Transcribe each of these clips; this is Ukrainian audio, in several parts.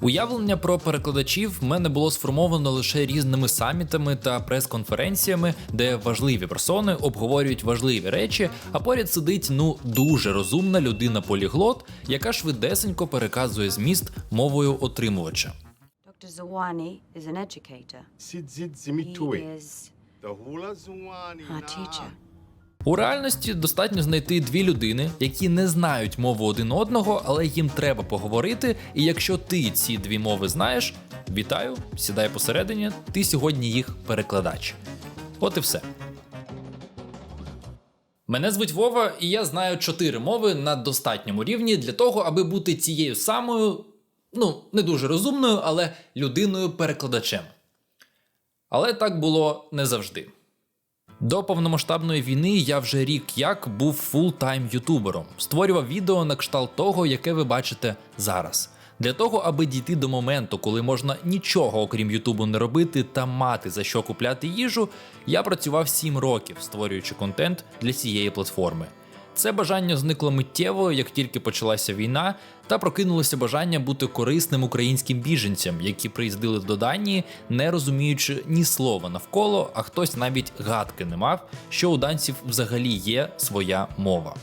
Уявлення про перекладачів в мене було сформовано лише різними самітами та прес-конференціями, де важливі персони обговорюють важливі речі, а поряд сидить ну дуже розумна людина-поліглот, яка швидесенько переказує зміст мовою отримувача. Dr. Zawani is an educator. He is зуані our teacher. У реальності достатньо знайти дві людини, які не знають мову один одного, але їм треба поговорити. І якщо ти ці дві мови знаєш, вітаю, сідай посередині, ти сьогодні їх перекладач. От і все. Мене звуть Вова, і я знаю чотири мови на достатньому рівні для того, аби бути цією самою, ну, не дуже розумною, але людиною-перекладачем. Але так було не завжди. До повномасштабної війни я вже рік як був фултайм ютубером, створював відео на кшталт того, яке ви бачите зараз. Для того, аби дійти до моменту, коли можна нічого окрім Ютубу не робити та мати за що купляти їжу, я працював 7 років, створюючи контент для цієї платформи. Це бажання зникло миттєво, як тільки почалася війна, та прокинулося бажання бути корисним українським біженцям, які приїздили до Данії, не розуміючи ні слова навколо, а хтось навіть гадки не мав, що у данців взагалі є своя мова.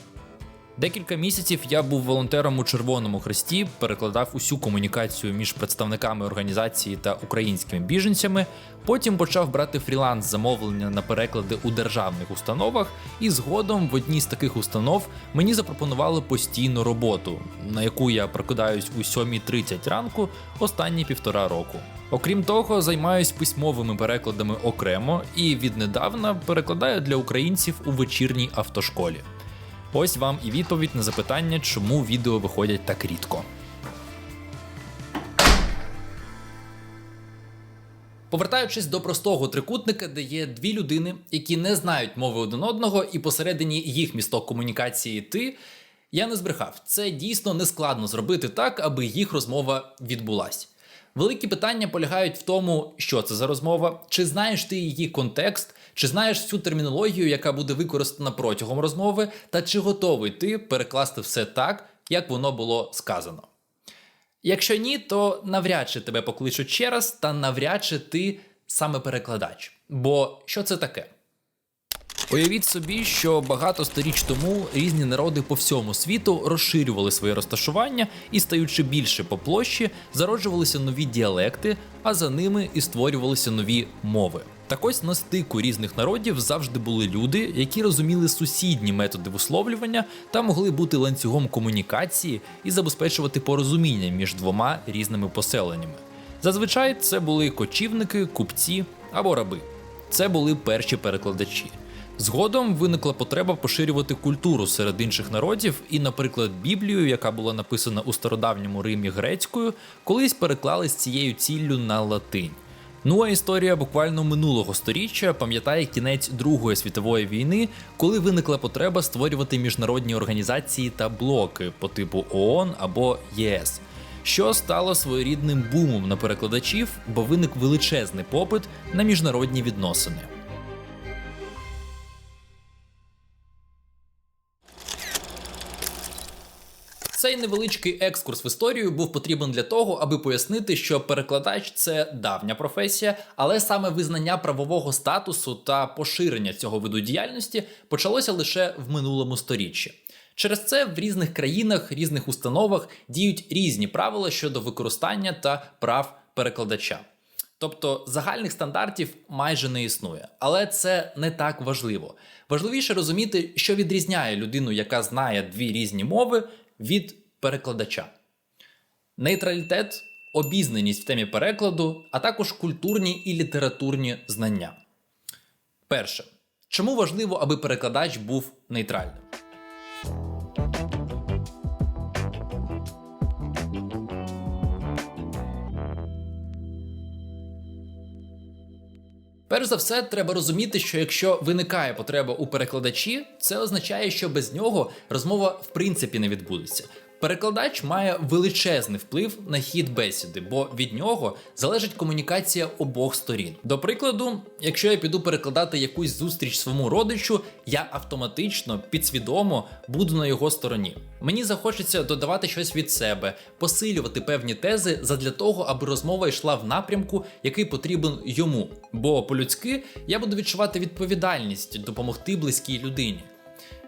Декілька місяців я був волонтером у Червоному Хресті, перекладав усю комунікацію між представниками організації та українськими біженцями. Потім почав брати фріланс замовлення на переклади у державних установах, і згодом в одній з таких установ мені запропонували постійну роботу, на яку я прокидаюсь у 7.30 ранку останні півтора року. Окрім того, займаюсь письмовими перекладами окремо і віднедавна перекладаю для українців у вечірній автошколі. Ось вам і відповідь на запитання, чому відео виходять так рідко. Повертаючись до простого трикутника, де є дві людини, які не знають мови один одного, і посередині їх місток комунікації ти. Я не збрехав. Це дійсно не складно зробити так, аби їх розмова відбулась. Великі питання полягають в тому, що це за розмова, чи знаєш ти її контекст, чи знаєш всю термінологію, яка буде використана протягом розмови, та чи готовий ти перекласти все так, як воно було сказано. Якщо ні, то навряд чи тебе покличуть ще раз, та навряд чи ти саме перекладач. Бо що це таке? Уявіть собі, що багато сторіч тому різні народи по всьому світу розширювали своє розташування і, стаючи більше по площі, зароджувалися нові діалекти, а за ними і створювалися нові мови. Так ось на стику різних народів завжди були люди, які розуміли сусідні методи висловлювання та могли бути ланцюгом комунікації і забезпечувати порозуміння між двома різними поселеннями. Зазвичай це були кочівники, купці або раби. Це були перші перекладачі. Згодом виникла потреба поширювати культуру серед інших народів, і, наприклад, Біблію, яка була написана у стародавньому Римі грецькою, колись переклали з цією ціллю на латинь. Ну а історія буквально минулого сторіччя пам'ятає кінець Другої світової війни, коли виникла потреба створювати міжнародні організації та блоки по типу ООН або ЄС, що стало своєрідним бумом на перекладачів, бо виник величезний попит на міжнародні відносини. Цей невеличкий екскурс в історію був потрібен для того, аби пояснити, що перекладач це давня професія, але саме визнання правового статусу та поширення цього виду діяльності почалося лише в минулому сторіччі. Через це в різних країнах, різних установах діють різні правила щодо використання та прав перекладача. Тобто загальних стандартів майже не існує, але це не так важливо. Важливіше розуміти, що відрізняє людину, яка знає дві різні мови, від перекладача. Нейтралітет, обізнаність в темі перекладу, а також культурні і літературні знання. Перше. Чому важливо, аби перекладач був нейтральним? Перш за все, треба розуміти, що якщо виникає потреба у перекладачі, це означає, що без нього розмова в принципі не відбудеться. Перекладач має величезний вплив на хід бесіди, бо від нього залежить комунікація обох сторін. До прикладу, якщо я піду перекладати якусь зустріч своєму родичу, я автоматично підсвідомо буду на його стороні. Мені захочеться додавати щось від себе, посилювати певні тези задля того, аби розмова йшла в напрямку, який потрібен йому. Бо по-людськи я буду відчувати відповідальність допомогти близькій людині.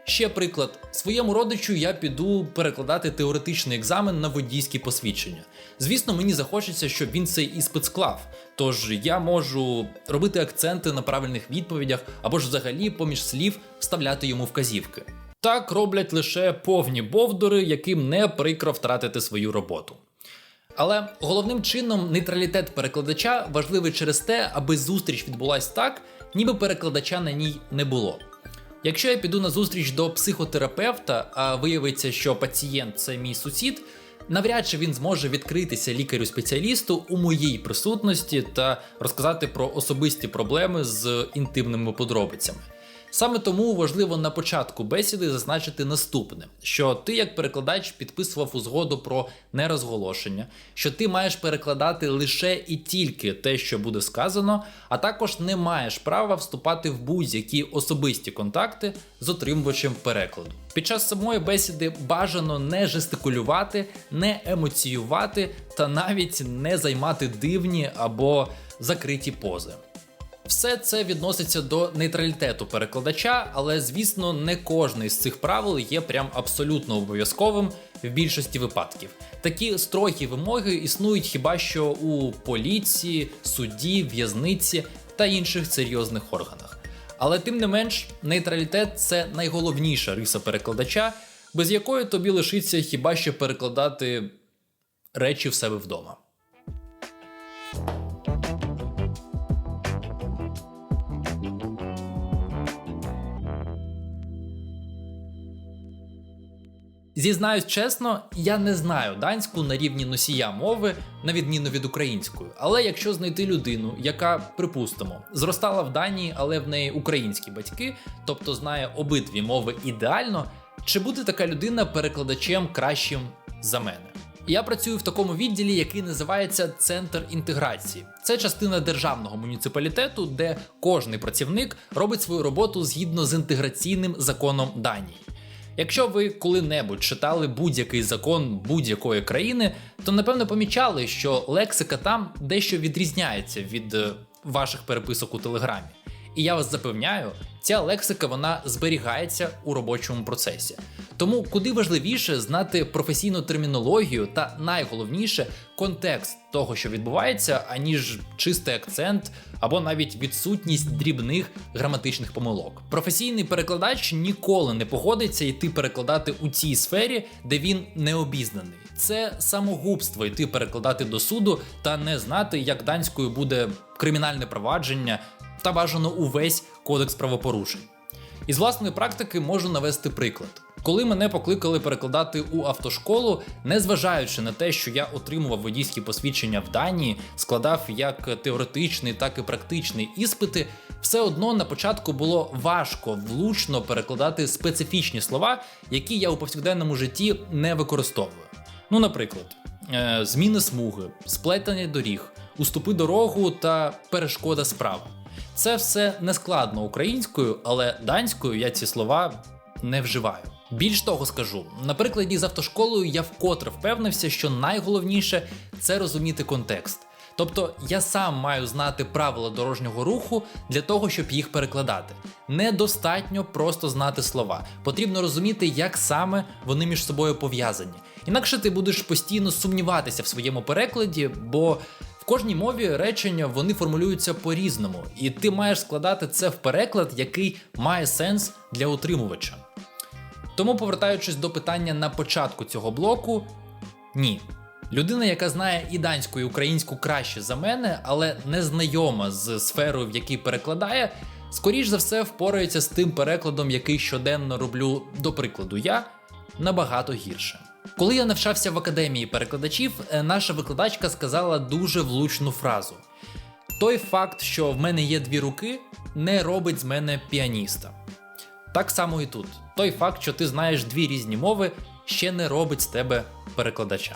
Ще приклад: своєму родичу я піду перекладати теоретичний екзамен на водійські посвідчення. Звісно, мені захочеться, щоб він цей іспит склав. Тож я можу робити акценти на правильних відповідях або ж взагалі поміж слів вставляти йому вказівки. Так роблять лише повні бовдури, яким не прикро втратити свою роботу. Але головним чином нейтралітет перекладача важливий через те, аби зустріч відбулась так, ніби перекладача на ній не було. Якщо я піду на зустріч до психотерапевта, а виявиться, що пацієнт це мій сусід, навряд чи він зможе відкритися лікарю-спеціалісту у моїй присутності та розказати про особисті проблеми з інтимними подробицями. Саме тому важливо на початку бесіди зазначити наступне: що ти, як перекладач, підписував узгоду про нерозголошення, що ти маєш перекладати лише і тільки те, що буде сказано, а також не маєш права вступати в будь-які особисті контакти з отримувачем перекладу. Під час самої бесіди бажано не жестикулювати, не емоціювати та навіть не займати дивні або закриті пози. Все це відноситься до нейтралітету перекладача, але звісно, не кожне з цих правил є прям абсолютно обов'язковим в більшості випадків. Такі строгі вимоги існують хіба що у поліції, суді, в'язниці та інших серйозних органах. Але тим не менш, нейтралітет це найголовніша риса перекладача, без якої тобі лишиться хіба що перекладати речі в себе вдома. Зізнаюсь чесно, я не знаю данську на рівні носія мови, на відміну від української. Але якщо знайти людину, яка, припустимо, зростала в Данії, але в неї українські батьки, тобто знає обидві мови ідеально, чи буде така людина перекладачем кращим за мене? Я працюю в такому відділі, який називається Центр інтеграції. Це частина державного муніципалітету, де кожний працівник робить свою роботу згідно з інтеграційним законом Данії. Якщо ви коли-небудь читали будь-який закон будь-якої країни, то напевно помічали, що лексика там дещо відрізняється від е, ваших переписок у телеграмі. І я вас запевняю, ця лексика вона зберігається у робочому процесі. Тому куди важливіше знати професійну термінологію та найголовніше контекст того, що відбувається, аніж чистий акцент або навіть відсутність дрібних граматичних помилок. Професійний перекладач ніколи не погодиться йти перекладати у цій сфері, де він не обізнаний. Це самогубство йти перекладати до суду та не знати, як данською буде кримінальне провадження та бажано увесь кодекс правопорушень. Із власної практики можу навести приклад. Коли мене покликали перекладати у автошколу, незважаючи на те, що я отримував водійські посвідчення в Данії, складав як теоретичний, так і практичний іспити, все одно на початку було важко влучно перекладати специфічні слова, які я у повсякденному житті не використовую. Ну, наприклад, е, зміни смуги, сплетення доріг, уступи дорогу та перешкода справа. Це все не складно українською, але данською я ці слова не вживаю. Більш того скажу, на прикладі з автошколою я вкотре впевнився, що найголовніше це розуміти контекст. Тобто я сам маю знати правила дорожнього руху для того, щоб їх перекладати. Недостатньо просто знати слова. Потрібно розуміти, як саме вони між собою пов'язані. Інакше ти будеш постійно сумніватися в своєму перекладі, бо кожній мові речення вони формулюються по-різному, і ти маєш складати це в переклад, який має сенс для утримувача. Тому, повертаючись до питання на початку цього блоку, ні. Людина, яка знає і данську, і українську краще за мене, але не знайома з сферою, в якій перекладає, скоріш за все впорається з тим перекладом, який щоденно роблю, до прикладу, я набагато гірше. Коли я навчався в академії перекладачів, е, наша викладачка сказала дуже влучну фразу: той факт, що в мене є дві руки, не робить з мене піаніста. Так само і тут. Той факт, що ти знаєш дві різні мови, ще не робить з тебе перекладача.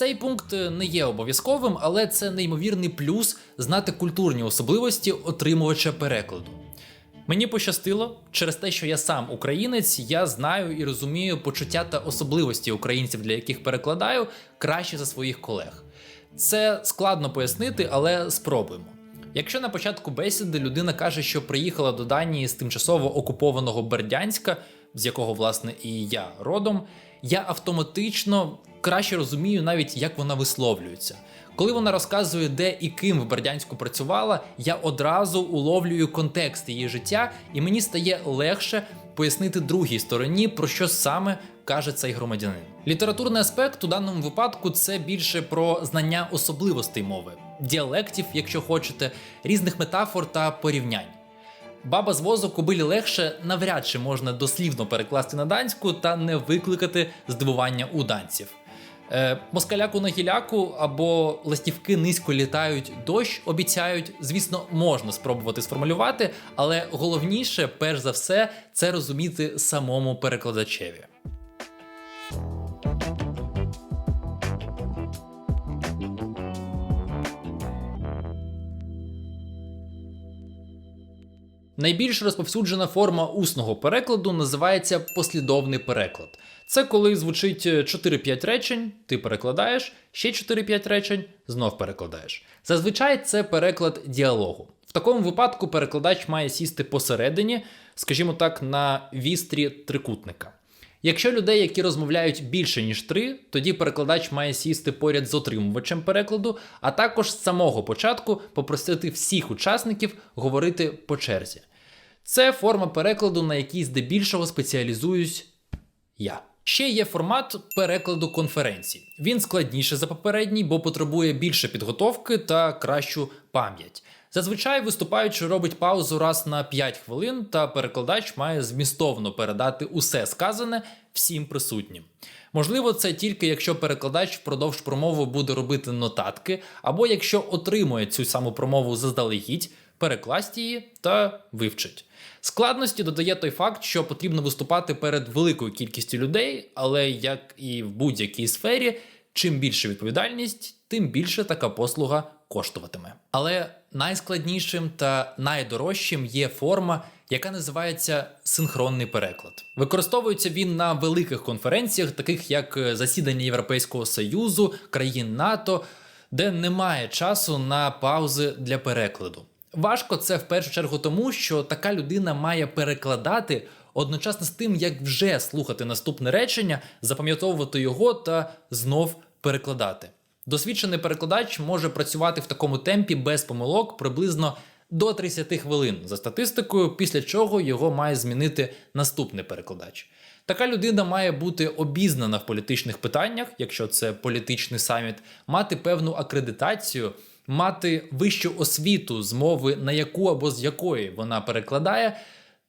Цей пункт не є обов'язковим, але це неймовірний плюс знати культурні особливості отримувача перекладу. Мені пощастило через те, що я сам українець, я знаю і розумію почуття та особливості українців, для яких перекладаю, краще за своїх колег. Це складно пояснити, але спробуємо. Якщо на початку бесіди людина каже, що приїхала до Данії з тимчасово окупованого Бердянська, з якого власне і я родом, я автоматично краще розумію навіть, як вона висловлюється. Коли вона розказує, де і ким в Бердянську працювала, я одразу уловлюю контекст її життя, і мені стає легше пояснити другій стороні, про що саме каже цей громадянин. Літературний аспект у даному випадку це більше про знання особливостей мови, діалектів, якщо хочете, різних метафор та порівнянь. Баба з возу кобилі легше навряд чи можна дослівно перекласти на данську та не викликати здивування у данців. Е, москаляку на гіляку або ластівки низько літають, дощ обіцяють. Звісно, можна спробувати сформулювати, але головніше, перш за все, це розуміти самому перекладачеві. Найбільш розповсюджена форма усного перекладу називається послідовний переклад. Це коли звучить 4-5 речень, ти перекладаєш, ще 4-5 речень, знов перекладаєш. Зазвичай це переклад діалогу. В такому випадку перекладач має сісти посередині, скажімо так, на вістрі трикутника. Якщо людей, які розмовляють більше ніж три, тоді перекладач має сісти поряд з отримувачем перекладу, а також з самого початку попросити всіх учасників говорити по черзі. Це форма перекладу, на якій здебільшого спеціалізуюсь я. Ще є формат перекладу конференцій. Він складніше за попередній, бо потребує більше підготовки та кращу пам'ять. Зазвичай виступаючий робить паузу раз на 5 хвилин, та перекладач має змістовно передати усе сказане всім присутнім. Можливо, це тільки якщо перекладач впродовж промови буде робити нотатки, або якщо отримує цю саму промову заздалегідь, перекласть її та вивчить. Складності додає той факт, що потрібно виступати перед великою кількістю людей, але як і в будь-якій сфері, чим більше відповідальність, тим більше така послуга коштуватиме. Але найскладнішим та найдорожчим є форма, яка називається синхронний переклад. Використовується він на великих конференціях, таких як засідання Європейського Союзу, країн НАТО, де немає часу на паузи для перекладу. Важко це в першу чергу тому, що така людина має перекладати одночасно з тим, як вже слухати наступне речення, запам'ятовувати його та знов перекладати. Досвідчений перекладач може працювати в такому темпі без помилок приблизно до 30 хвилин за статистикою, після чого його має змінити наступний перекладач. Така людина має бути обізнана в політичних питаннях, якщо це політичний саміт, мати певну акредитацію, мати вищу освіту з мови, на яку або з якої вона перекладає,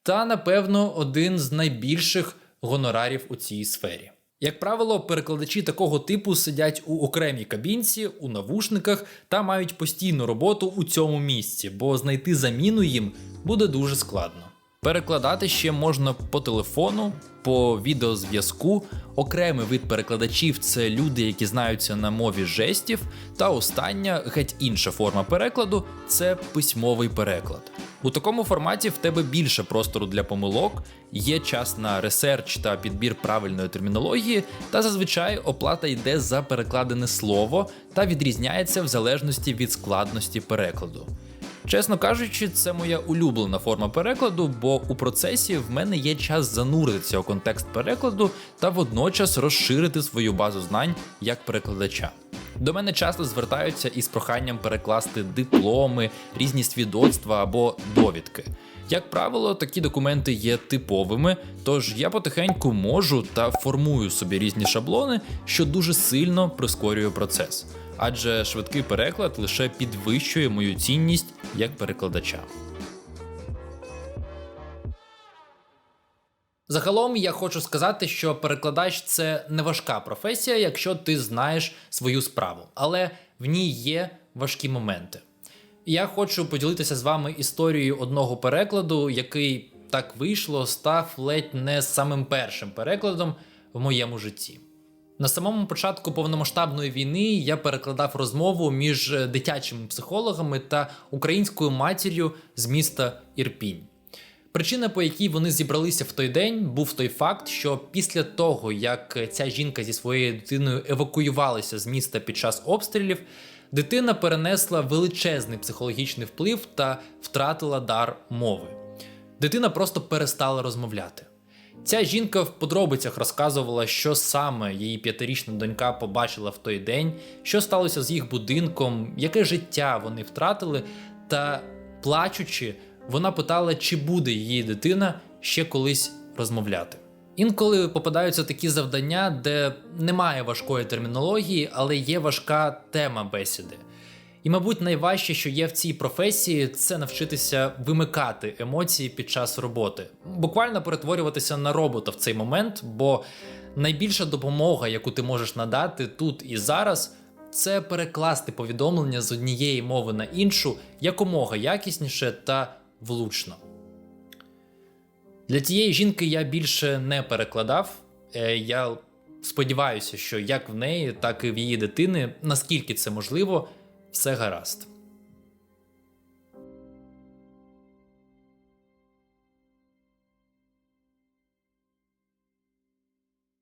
та, напевно, один з найбільших гонорарів у цій сфері. Як правило, перекладачі такого типу сидять у окремій кабінці, у навушниках та мають постійну роботу у цьому місці, бо знайти заміну їм буде дуже складно. Перекладати ще можна по телефону, по відеозв'язку. Окремий вид перекладачів це люди, які знаються на мові жестів. Та остання, геть інша форма перекладу це письмовий переклад. У такому форматі в тебе більше простору для помилок, є час на ресерч та підбір правильної термінології, та зазвичай оплата йде за перекладене слово та відрізняється в залежності від складності перекладу. Чесно кажучи, це моя улюблена форма перекладу, бо у процесі в мене є час зануритися у контекст перекладу та водночас розширити свою базу знань як перекладача. До мене часто звертаються із проханням перекласти дипломи, різні свідоцтва або довідки. Як правило, такі документи є типовими, тож я потихеньку можу та формую собі різні шаблони, що дуже сильно прискорює процес. Адже швидкий переклад лише підвищує мою цінність як перекладача. Загалом я хочу сказати, що перекладач це не важка професія, якщо ти знаєш свою справу, але в ній є важкі моменти. Я хочу поділитися з вами історією одного перекладу, який так вийшло, став ледь не самим першим перекладом в моєму житті. На самому початку повномасштабної війни я перекладав розмову між е, дитячими психологами та українською матір'ю з міста Ірпінь. Причина, по якій вони зібралися в той день, був той факт, що після того, як ця жінка зі своєю дитиною евакуювалася з міста під час обстрілів, дитина перенесла величезний психологічний вплив та втратила дар мови. Дитина просто перестала розмовляти. Ця жінка в подробицях розказувала, що саме її п'ятирічна донька побачила в той день, що сталося з їх будинком, яке життя вони втратили, та плачучи, вона питала, чи буде її дитина ще колись розмовляти. Інколи попадаються такі завдання, де немає важкої термінології, але є важка тема бесіди. І, мабуть, найважче, що є в цій професії, це навчитися вимикати емоції під час роботи, буквально перетворюватися на робота в цей момент, бо найбільша допомога, яку ти можеш надати тут і зараз, це перекласти повідомлення з однієї мови на іншу якомога якісніше та влучно. Для тієї жінки я більше не перекладав. Е, Я сподіваюся, що як в неї, так і в її дитини, наскільки це можливо, все гаразд.